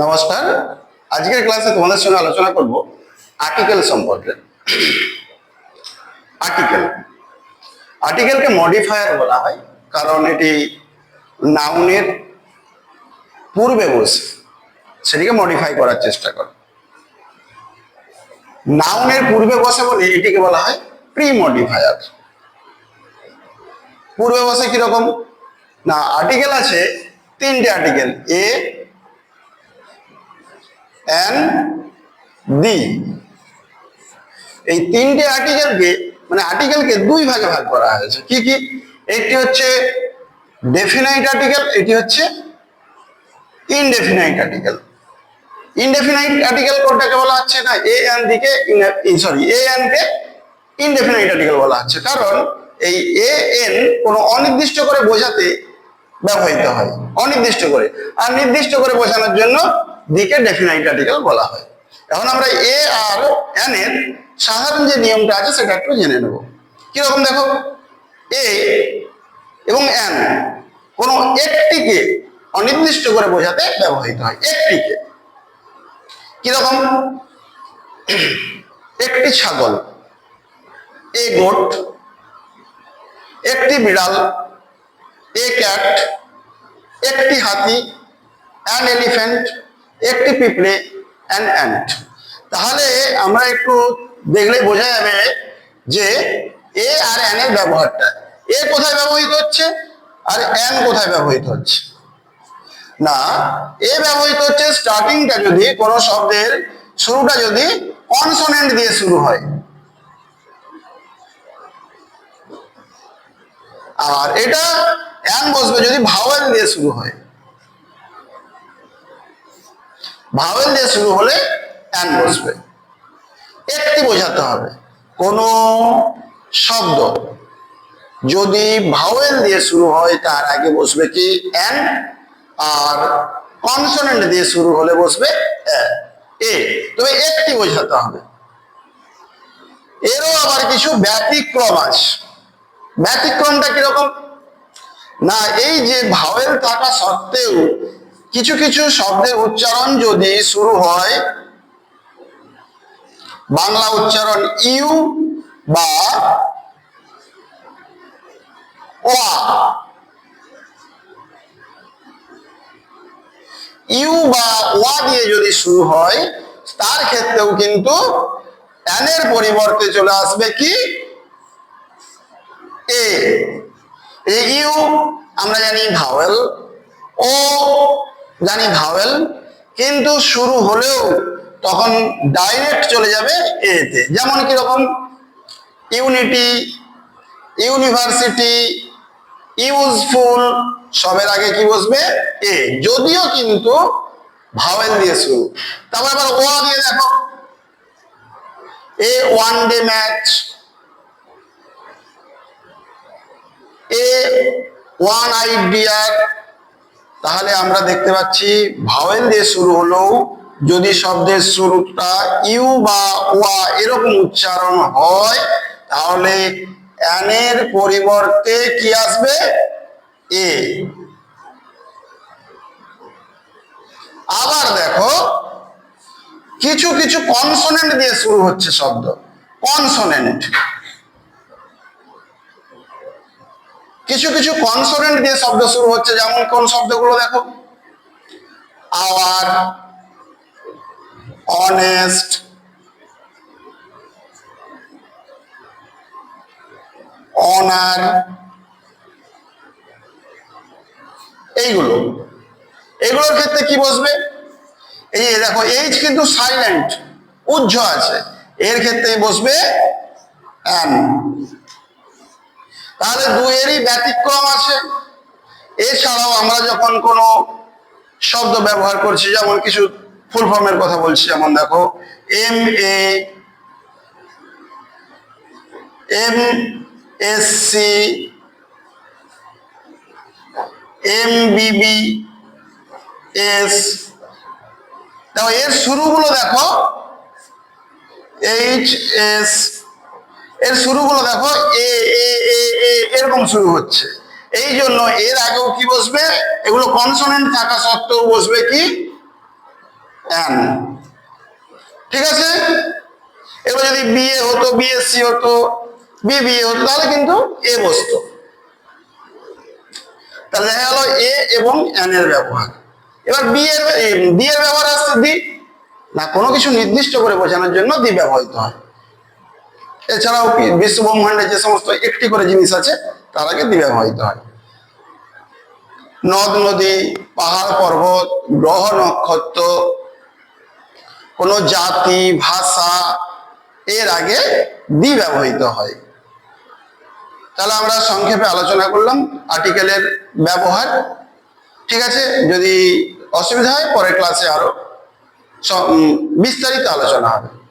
নমস্কার। আজকের ক্লাসে তোমাদের সঙ্গে আলোচনা করব আর্টিকেল সম্পর্কে। আর্টিকেল আর্টিকেলকে মডিফায়ার বলা হয়, কারণ এটি নাউনের পূর্বে বসে, সেটিকে মডিফাই করার চেষ্টা করে। নাউনের পূর্বে বসে বলে এটিকে বলা হয় প্রি মডিফায়ার পূর্বে বসে কীরকম? না আর্টিকেল আছে, তিনটে আর্টিকেল এ এন ডি এই তিনটে আর্টিকেলকে মানে আর্টিকেলকে দুই ভাগে ভাগ করা হয়েছে। কি কি? একটি হচ্ছে ডেফিনাইট আর্টিকেল এটি হচ্ছে ইনডেফিনাইট আর্টিকেল ইনডেফিনাইট আর্টিকেল কোনটাকে বলা হচ্ছে না? এ এন দিকে সরি এ এন কে ইনডেফিনাইট আর্টিকেল বলা হচ্ছে। কারণ এই এ এন কোনো অনির্দিষ্ট করে বোঝাতে ব্যবহৃত হয়। অনির্দিষ্ট করে। আর নির্দিষ্ট করে বোঝানোর জন্য দিকে ডেফিনাইট আর্টিকেল বলা হয়। এখন আমরা এ আর এন এর সাধারণ যে নিয়মটা আছে, সেটা একটু জেনে নেব। কীরকম দেখো? এ এবং এন কোনো একটিকে অনির্দিষ্ট করে বোঝাতে ব্যবহৃত হয়। একটিকে। কীরকম? একটি ছাগল এ গোট একটি বিড়াল এ ক্যাট একটি হাতি অ্যান এলিফ্যান্ট একটি পিঁপড়ে অ্যান অ্যান্ট তাহলে আমরা একটু দেখলে বোঝা যাবে যে এ আর অ্যান এর ব্যবহারটা। এ কোথায় ব্যবহৃত হচ্ছে আর অ্যান কোথায় ব্যবহৃত হচ্ছে? না এ ব্যবহৃত হচ্ছে স্টার্টিংটা যদি কোনো শব্দের শুরুটা যদি কনসোনেন্ট দিয়ে শুরু হয়। আর এটা অ্যান বসবে যদি ভাওয়েল দিয়ে শুরু হয়। ভাওয়েল দিয়ে শুরু হলে অ্যান বসবে। একটি বোঝাতে হবে, কোনো শব্দ যদি ভাওয়েল দিয়ে শুরু হয়, তার আগে বসবে কি? অ্যান আর কনসোনেন্ট দিয়ে শুরু হলে বসবে এ, তবে একটি বোঝাতে হবে। এরও আবার কিছু ব্যতিক্রম আছে। ব্যতিক্রমটা কীরকম? না, এই যে ভাওয়েল থাকা সত্ত্বেও কিছু কিছু শব্দের উচ্চারণ যদি শুরু হয়, বাংলা উচ্চারণ ইউ বা ওয়া। ইউ বা ওয়া দিয়ে যদি শুরু হয়, তার ক্ষেত্রেও কিন্তু এনের পরিবর্তে চলে আসবে কি? এ ইউ, আমরা জানি ভাওয়েল ও জানি ভাওয়েল, কিন্তু শুরু হলেও তখন ডাইরেক্ট চলে যাবে এতে যেমন কীরকম? ইউনিটি ইউনিভার্সিটি ইউজফুল সবের আগে কি বসবে? এ যদিও কিন্তু ভাওয়েল দিয়ে শুরু। তারপর আবার ও দিয়ে দেখো। A one day match a one আইডিয়ার তাহলে আমরা দেখতে পাচ্ছি ভাওয়েল দিয়ে শুরু হলেও যদি শব্দের শুরুটা ইউ বা ওয়া এরকম উচ্চারণ হয়, তাহলে অ্যানের পরিবর্তে কি আসবে? এ। আবার দেখো, কিছু কিছু কনসোনেন্ট দিয়ে শুরু হচ্ছে শব্দ। কনসোনেন্ট। কিছু কিছু কনসোনেন্ট দিয়ে শব্দ শুরু হচ্ছে, যেমন কোন শব্দগুলো দেখো? আওয়ার অনেস্ট অনার এইগুলো। এগুলোর ক্ষেত্রে কি বসবে? এই দেখো এইচ কিন্তু সাইলেন্ট উজ্জ আছে। এর ক্ষেত্রে বসবে অ্যান তাহলে দুয়েরই ব্যতিক্রম আছে। এছাড়াও আমরা যখন কোনো শব্দ ব্যবহার করছি, যেমন কিছু ফুল ফর্মের কথা বলছি, যেমন দেখো M A M S C M BB S দেখো, এর শুরুগুলো দেখো এইচ এস এর শুরুগুলো দেখো, এ এ এ এ, এরকম শুরু হচ্ছে। এই জন্য এর আগেও কি বসবে? এগুলো কনসোনেন্ট থাকা সত্ত্বেও বসবে কি? এন ঠিক আছে? এবার যদি বিএ হতো বিএসসি হতো বিবিএ হতো, তাহলে কিন্তু এ বসতো। তাহলে দেখা গেল এ এবং এন এর ব্যবহার। এবার বি এর ডি এর ব্যবহার আসছে দি না, কোনো কিছু নির্দিষ্ট করে বোঝানোর জন্য দি ব্যবহৃত হয়। এছাড়াও বিশ্ব ব্রহ্মাণ্ডে যে সমস্ত একটি করে জিনিস আছে, তার আগে দি ব্যবহৃত হয়। নদ, নদী, পাহাড়, পর্বত, গ্রহ, নক্ষত্র, কোনো জাতি, ভাষা, এর আগে দি হয়। তাহলে আমরা সংক্ষেপে আলোচনা করলাম আর্টিকেলের ব্যবহার। ঠিক আছে, যদি অসুবিধা হয় পরের ক্লাসে আরও বিস্তারিত আলোচনা হবে।